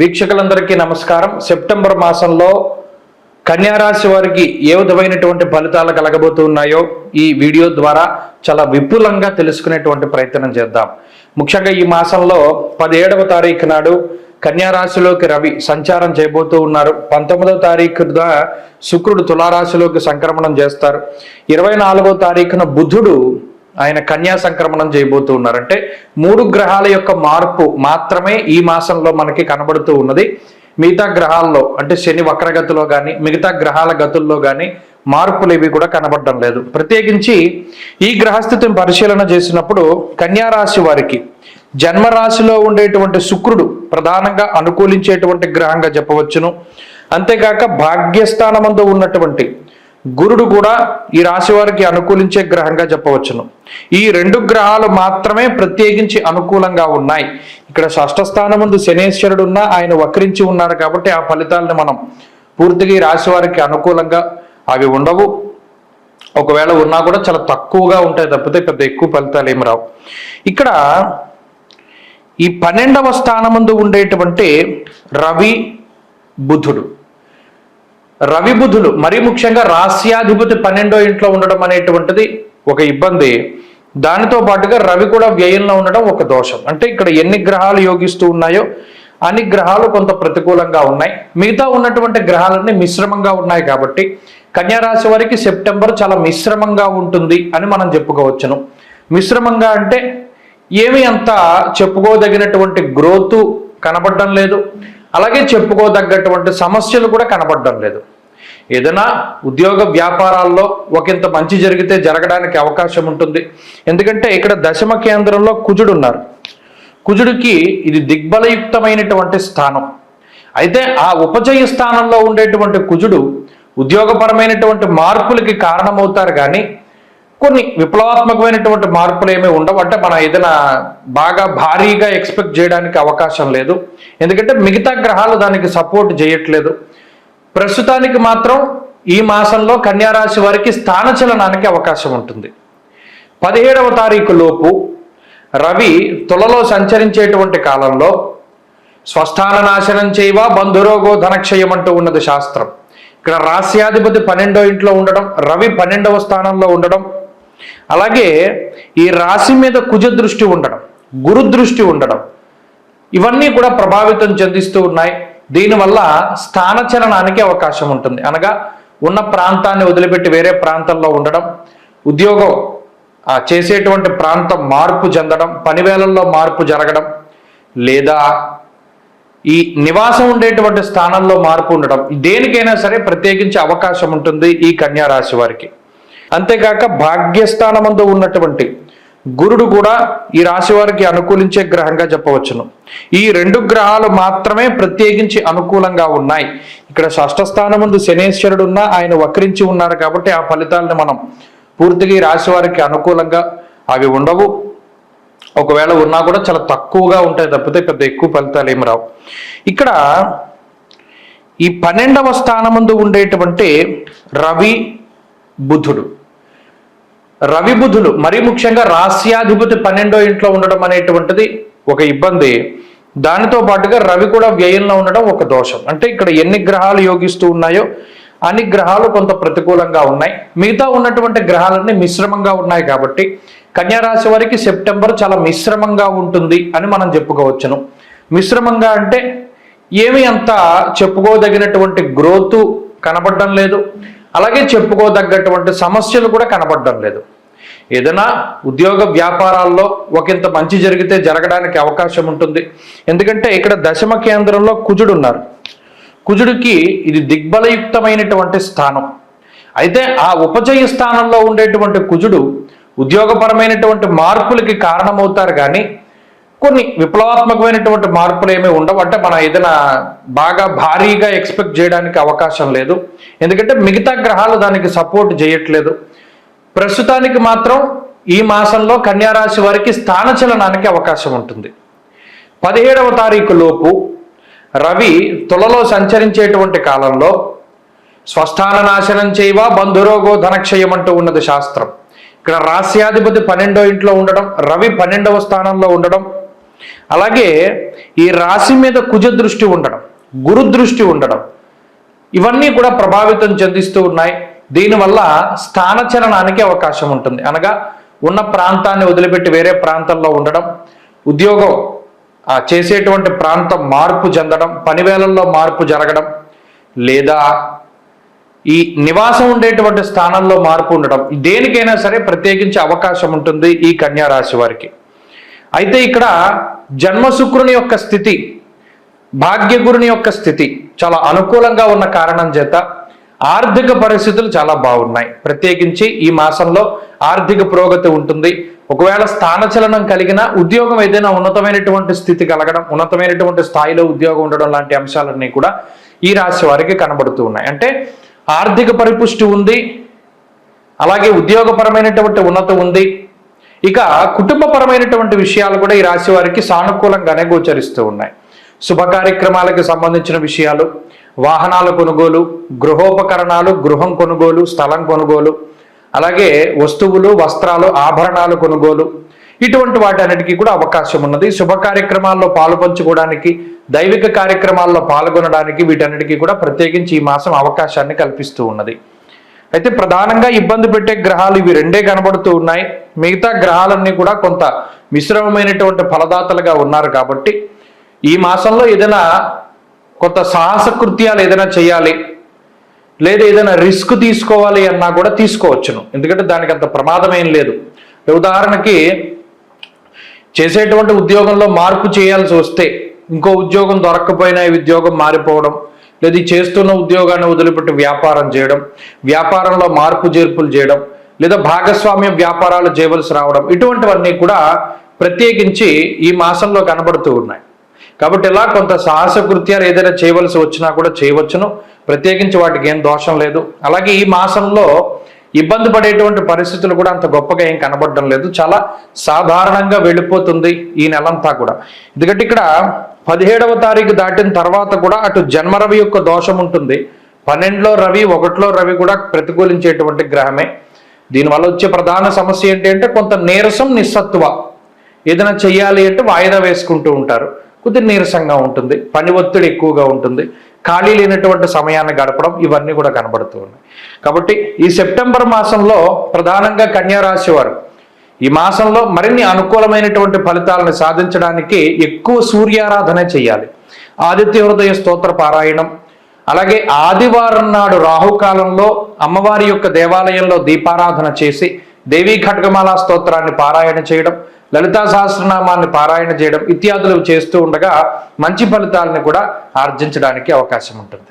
వీక్షకులందరికీ నమస్కారం. సెప్టెంబర్ మాసంలో కన్యారాశి వారికి ఏ విధమైనటువంటి ఫలితాలు కలగబోతున్నాయో ఈ వీడియో ద్వారా చాలా విపులంగా తెలుసుకునేటువంటి ప్రయత్నం చేద్దాం. ముఖ్యంగా ఈ మాసంలో పదిహేడవ తారీఖు నాడు కన్యారాశిలోకి రవి సంచారం చేయబోతూ ఉన్నారు. పంతొమ్మిదవ తారీఖున శుక్రుడు తులారాశిలోకి సంక్రమణం చేస్తారు. ఇరవై నాలుగో తారీఖున బుధుడు ఆయన కన్యా సంక్రమణం చేయబోతూ ఉన్నారంటే మూడు గ్రహాల యొక్క మార్పు మాత్రమే ఈ మాసంలో మనకి కనబడుతూ ఉన్నది. మిగతా గ్రహాల్లో అంటే శని వక్రగతిలో కానీ మిగతా గ్రహాల గతుల్లో కానీ మార్పులు ఇవి కూడా కనబడడం లేదు. ప్రత్యేకించి ఈ గ్రహస్థితిని పరిశీలన చేసినప్పుడు కన్యా రాశి వారికి జన్మరాశిలో ఉండేటువంటి శుక్రుడు ప్రధానంగా అనుకూలించేటువంటి గ్రహంగా చెప్పవచ్చును. అంతేకాక భాగ్యస్థానమందు ఉన్నటువంటి గురుడు కూడా ఈ రాశి వారికి అనుకూలించే గ్రహంగా చెప్పవచ్చును. ఈ రెండు గ్రహాలు మాత్రమే ప్రత్యేకించి అనుకూలంగా ఉన్నాయి. ఇక్కడ షష్ఠస్థానం ముందు శనేశ్వరుడు ఉన్నా ఆయన వక్రించి ఉన్నాడు కాబట్టి ఆ ఫలితాలను మనం పూర్తిగా ఈ రాశి వారికి అనుకూలంగా అవి ఉండవు. ఒకవేళ ఉన్నా కూడా చాలా తక్కువగా ఉంటాయి తప్పితే పెద్ద ఎక్కువ ఫలితాలు ఏమి రావు. ఇక్కడ ఈ పన్నెండవ స్థానముందు ఉండేటువంటి రవి బుధుడు. రవి బుధులు మరీ ముఖ్యంగా రాస్యాధిపతి పన్నెండో ఇంట్లో ఉండడం అనేటువంటిది ఒక ఇబ్బంది. దానితో పాటుగా రవి కూడా వ్యయంలో ఉండడం ఒక దోషం. అంటే ఇక్కడ ఎన్ని గ్రహాలు యోగిస్తూ ఉన్నాయో అన్ని గ్రహాలు కొంత ప్రతికూలంగా ఉన్నాయి. మిగతా ఉన్నటువంటి గ్రహాలన్నీ మిశ్రమంగా ఉన్నాయి కాబట్టి కన్యారాశి వారికి సెప్టెంబర్ చాలా మిశ్రమంగా ఉంటుంది అని మనం చెప్పుకోవచ్చును. మిశ్రమంగా అంటే ఏమి అంత చెప్పుకోదగినటువంటి గ్రోత్ కనబడడం లేదు. అలాగే చెప్పుకోదగ్గటువంటి సమస్యలు కూడా కనబడడం లేదు. ఏదైనా ఉద్యోగ వ్యాపారాల్లో ఒకంత మంచి జరిగితే జరగడానికి అవకాశం ఉంటుంది. ఎందుకంటే ఇక్కడ దశమ కేంద్రంలో కుజుడు ఉన్నారు. కుజుడికి ఇది దిగ్బలయుక్తమైనటువంటి స్థానం. అయితే ఆ ఉపజయ స్థానంలో ఉండేటువంటి కుజుడు ఉద్యోగపరమైనటువంటి మార్పులకి కారణమవుతారు కానీ కొన్ని విప్లవాత్మకమైనటువంటి మార్పులు ఏమీ ఉండవు. అంటే మనం ఏదైనా బాగా భారీగా ఎక్స్పెక్ట్ చేయడానికి అవకాశం లేదు. ఎందుకంటే మిగతా గ్రహాలు దానికి సపోర్ట్ చేయట్లేదు. ప్రస్తుతానికి మాత్రం ఈ మాసంలో కన్యారాశి వారికి స్థానచలనానికి అవకాశం ఉంటుంది. పదిహేడవ తారీఖు లోపు రవి తులలో సంచరించేటువంటి కాలంలో స్వస్థాన నాశనం చేయవా బంధురోగో ధనక్షయం అంటూ ఉన్నది శాస్త్రం. ఇక్కడ రాస్యాధిపతి పన్నెండో ఇంట్లో ఉండడం రవి పన్నెండవ స్థానంలో ఉండడం అలాగే ఈ రాశి మీద కుజ దృష్టి ఉండడం గురు దృష్టి ఉండడం ఇవన్నీ కూడా ప్రభావితం చెందిస్తూ ఉన్నాయి. దీనివల్ల స్థానచలనానికి అవకాశం ఉంటుంది. అనగా ఉన్న ప్రాంతాన్ని వదిలిపెట్టి వేరే ప్రాంతంలో ఉండడం ఉద్యోగం ఆ చేసేటువంటి ప్రాంతం మార్పు చెందడం పనివేళల్లో మార్పు జరగడం లేదా ఈ నివాసం ఉండేటువంటి స్థానంలో మార్పు ఉండడం దేనికైనా సరే ప్రత్యేకించి అవకాశం ఉంటుంది ఈ కన్యా రాశి వారికి. అంతేకాక భాగ్యస్థానమందు ఉన్నటువంటి గురుడు కూడా ఈ రాశి వారికి అనుకూలించే గ్రహంగా చెప్పవచ్చును. ఈ రెండు గ్రహాలు మాత్రమే ప్రత్యేకించి అనుకూలంగా ఉన్నాయి. ఇక్కడ షష్టస్థానం ముందు శనేశ్వరుడు ఉన్నా ఆయన వక్రించి ఉన్నారు కాబట్టి ఆ ఫలితాలను మనం పూర్తిగా ఈ రాశి వారికి అనుకూలంగా అవి ఉండవు. ఒకవేళ ఉన్నా కూడా చాలా తక్కువగా ఉంటాయి తప్పితే పెద్ద ఎక్కువ ఫలితాలు ఏమి రావు. ఇక్కడ ఈ పన్నెండవ స్థానమందు ఉండేటువంటి రవి బుధుడు. రవి బుధులు మరీ ముఖ్యంగా రాస్యాధిపతి పన్నెండో ఇంట్లో ఉండడం అనేటువంటిది ఒక ఇబ్బంది. దానితో పాటుగా రవి కూడా వ్యయంలో ఉండడం ఒక దోషం. అంటే ఇక్కడ ఎన్ని గ్రహాలు యోగిస్తూ ఉన్నాయో అన్ని గ్రహాలు కొంత ప్రతికూలంగా ఉన్నాయి. మిగతా ఉన్నటువంటి గ్రహాలన్నీ మిశ్రమంగా ఉన్నాయి కాబట్టి కన్యారాశి వారికి సెప్టెంబర్ చాలా మిశ్రమంగా ఉంటుంది అని మనం చెప్పుకోవచ్చును. మిశ్రమంగా అంటే ఏమి అంత చెప్పుకోదగినటువంటి గ్రోత్ కనబడడం లేదు. అలాగే చెప్పుకోదగ్గటువంటి సమస్యలు కూడా కనబడడం లేదు. ఏదైనా ఉద్యోగ వ్యాపారాల్లో ఒకంత మంచి జరిగితే జరగడానికి అవకాశం ఉంటుంది. ఎందుకంటే ఇక్కడ దశమ కేంద్రంలో కుజుడు ఉన్నారు. కుజుడికి ఇది దిగ్బలయుక్తమైనటువంటి స్థానం. అయితే ఆ ఉపజయ స్థానంలో ఉండేటువంటి కుజుడు ఉద్యోగపరమైనటువంటి మార్పులకి కారణమవుతారు కానీ కొన్ని విప్లవాత్మకమైనటువంటి మార్పులు ఏమీ ఉండవు. అంటే మనం ఏదైనా బాగా భారీగా ఎక్స్పెక్ట్ చేయడానికి అవకాశం లేదు. ఎందుకంటే మిగతా గ్రహాలు దానికి సపోర్ట్ చేయట్లేదు. ప్రస్తుతానికి మాత్రం ఈ మాసంలో కన్యారాశి వారికి స్థానచలనానికి అవకాశం ఉంటుంది. పదిహేడవ తారీఖు లోపు రవి తులలో సంచరించేటువంటి కాలంలో స్వస్థాన నాశనం చేయవా బంధురోగో ధనక్షయం అంటూ ఉన్నది శాస్త్రం. ఇక్కడ రాస్యాధిపతి పన్నెండో ఇంట్లో ఉండడం రవి పన్నెండవ స్థానంలో ఉండడం అలాగే ఈ రాశి మీద కుజ దృష్టి ఉండడం గురు దృష్టి ఉండడం ఇవన్నీ కూడా ప్రభావితం చెందిస్తూ ఉన్నాయి. దీనివల్ల స్థానచలనానికి అవకాశం ఉంటుంది. అనగా ఉన్న ప్రాంతాన్ని వదిలిపెట్టి వేరే ప్రాంతంలో ఉండడం ఉద్యోగం ఆ, చేసేటువంటి ప్రాంతం మార్పు చెందడం పనివేళల్లో మార్పు జరగడం లేదా ఈ నివాసం ఉండేటువంటి స్థానంలో మార్పు ఉండడం దేనికైనా సరే ప్రత్యేకించి అవకాశం ఉంటుంది ఈ కన్యా రాశి వారికి. అయితే ఇక్కడ జన్మశుక్రుని యొక్క స్థితి భాగ్యగురుని యొక్క స్థితి చాలా అనుకూలంగా ఉన్న కారణం చేత ఆర్థిక పరిస్థితులు చాలా బాగున్నాయి. ప్రత్యేకించి ఈ మాసంలో ఆర్థిక పురోగతి ఉంటుంది. ఒకవేళ స్థానచలనం కలిగిన ఉద్యోగం ఏదైనా ఉన్నతమైనటువంటి స్థితి కలగడం ఉన్నతమైనటువంటి స్థాయిలో ఉద్యోగం ఉండడం లాంటి అంశాలన్నీ కూడా ఈ రాశి వారికి కనబడుతూ ఉన్నాయి. అంటే ఆర్థిక పరిపుష్టి ఉంది అలాగే ఉద్యోగపరమైనటువంటి ఉన్నత ఉంది ఇక కుటుంబపరమైనటువంటి విషయాలు కూడా ఈ రాశి వారికి సానుకూలంగానే గోచరిస్తూ ఉన్నాయి. శుభ కార్యక్రమాలకు సంబంధించిన విషయాలు వాహనాల కొనుగోలు గృహోపకరణాలు గృహం కొనుగోలు స్థలం కొనుగోలు అలాగే వస్తువులు వస్త్రాలు ఆభరణాలు కొనుగోలు ఇటువంటి వాటన్నిటికీ కూడా అవకాశం ఉన్నది. శుభ కార్యక్రమాల్లో పాలుపంచుకోవడానికి దైవిక కార్యక్రమాల్లో పాల్గొనడానికి వీటన్నిటికీ కూడా ప్రత్యేకించి ఈ మాసం అవకాశాన్ని కల్పిస్తూ ఉన్నది. అయితే ప్రధానంగా ఇబ్బంది పెట్టే గ్రహాలు ఇవి రెండే కనబడుతూ ఉన్నాయి. మిగతా గ్రహాలన్నీ కూడా కొంత మిశ్రమమైనటువంటి ఫలదాతలుగా ఉన్నారు కాబట్టి ఈ మాసంలో ఏదైనా కొంత సాహస కృత్యాలు ఏదైనా చేయాలి లేదా ఏదైనా రిస్క్ తీసుకోవాలి అన్నా కూడా తీసుకోవచ్చును. ఎందుకంటే దానికి అంత ప్రమాదం ఏం లేదు. ఉదాహరణకి చేసేటువంటి ఉద్యోగంలో మార్పు చేయాల్సి వస్తే ఇంకో ఉద్యోగం దొరక్కపోయినా ఈ ఉద్యోగం మారిపోవడం లేదా చేస్తున్న ఉద్యోగాన్ని వదిలిపెట్టి వ్యాపారం చేయడం వ్యాపారంలో మార్పు చేర్పులు చేయడం లేదా భాగస్వామ్య వ్యాపారాలు చేయవలసి రావడం ఇటువంటివన్నీ కూడా ప్రత్యేకించి ఈ మాసంలో కనబడుతూ ఉన్నాయి. కాబట్టి ఇలా కొంత సాహస కృత్యాలు ఏదైనా చేయవలసి వచ్చినా కూడా చేయవచ్చును. ప్రత్యేకించి వాటికి ఏం దోషం లేదు. అలాగే ఈ మాసంలో ఇబ్బంది పడేటువంటి పరిస్థితులు కూడా అంత గొప్పగా ఏం కనబడడం లేదు. చాలా సాధారణంగా వెళ్ళిపోతుంది ఈ నెలంతా కూడా. ఎందుకంటే ఇక్కడ పదిహేడవ తారీఖు దాటిన తర్వాత కూడా అటు జన్మరవి యొక్క దోషం ఉంటుంది. పన్నెండులో రవి ఒకటిలో రవి కూడా ప్రతికూలించేటువంటి గ్రహమే. దీనివల్ల వచ్చే ప్రధాన సమస్య ఏంటి అంటే కొంత నీరసం నిస్సత్వ ఏదైనా చెయ్యాలి అంటే వాయిదా వేసుకుంటూ ఉంటారు. కొద్ది నీరసంగా ఉంటుంది. పని ఒత్తిడి ఎక్కువగా ఉంటుంది. ఖాళీ లేనటువంటి సమయాన్ని గడపడం ఇవన్నీ కూడా కనబడుతూ ఉన్నాయి. కాబట్టి ఈ సెప్టెంబర్ మాసంలో ప్రధానంగా కన్యారాశి వారు ఈ మాసంలో మరిన్ని అనుకూలమైనటువంటి ఫలితాలను సాధించడానికి ఎక్కువ సూర్యారాధన చేయాలి. ఆదిత్య హృదయ స్తోత్ర పారాయణం. అలాగే ఆదివారం నాడు రాహుకాలంలో అమ్మవారి యొక్క దేవాలయంలో దీపారాధన చేసి దేవీ ఖడ్గమాల స్తోత్రాన్ని పారాయణ చేయడం లలితా సహస్రనామాన్ని పారాయణ చేయడం ఇత్యాదులు చేస్తూ ఉండగా మంచి ఫలితాలను కూడా ఆర్జించడానికి అవకాశం ఉంటుంది.